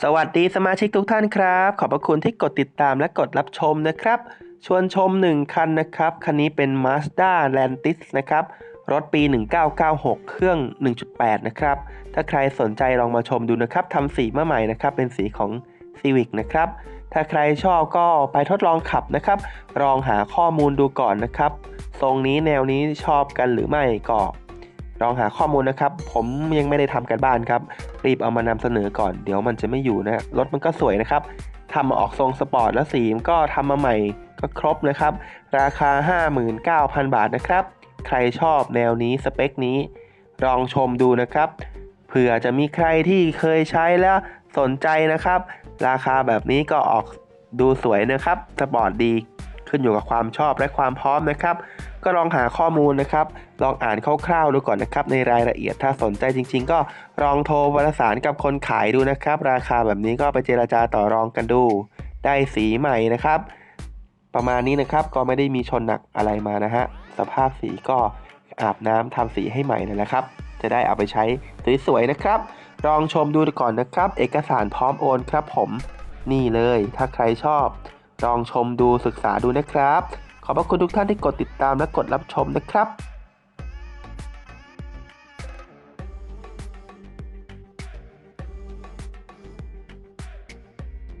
สวัสดีสมาชิกทุกท่านครับ ขอบพระคุณที่กดติดตามและกดรับชมนะครับ ชวนชม 1 คันนะครับ คันนี้เป็น Mazda Lantis นะครับ รถปี 1996 เครื่อง 1.8 นะครับ ถ้าใครสนใจลองมาชมดูนะครับทำสีมาใหม่นะครับ เป็นสีของ Civic นะครับ ถ้าใครชอบก็ไปทดลองขับนะครับ ลองหาข้อมูลดูก่อนนะครับ ทรงนี้แนวนี้ชอบกันหรือไม่ก็ ลองหาข้อมูลนะครับ ผมยังไม่ได้ทำกันบ้านครับ รีบเอามานำเสนอก่อน เดี๋ยวมันจะไม่อยู่นะ รถมันก็สวยนะครับทำมาออกทรงสปอร์ตแล้วสีมก็ทำมาใหม่ก็ครบนะครับ ราคา 59,000 บาทนะครับ ใครชอบแนวนี้สเปคนี้ ลองชมดูนะครับ เผื่อจะมีใครที่เคยใช้แล้วสนใจนะครับ ราคาแบบนี้ก็ออกดูสวยนะครับ สปอร์ตดี ขึ้นอยู่กับความชอบและความพร้อมนะครับ ก็ลองหาข้อมูลนะครับ ลองอ่านคร่าวๆดูก่อนนะครับ ในรายละเอียดถ้าสนใจจริง ๆ ก็ลองโทรประสานกับคนขายดูนะครับ ราคาแบบนี้ก็ไปเจราจาต่อรองกันดู ได้สีใหม่นะครับ ประมาณนี้นะครับก็ไม่ได้มีชนหนักอะไรมานะฮะสภาพสีก็อาบน้ำทำสีให้ใหม่นั่นแหละครับ จะได้เอาไปใช้สวยๆนะครับ ลองชมดูก่อนนะครับ เอกสารพร้อมโอนครับผมนี่เลยถ้าใครชอบ ลองชมดูศึกษาดูนะครับ ขอบพระคุณทุกท่านที่กดติดตามและกดรับชมนะครับ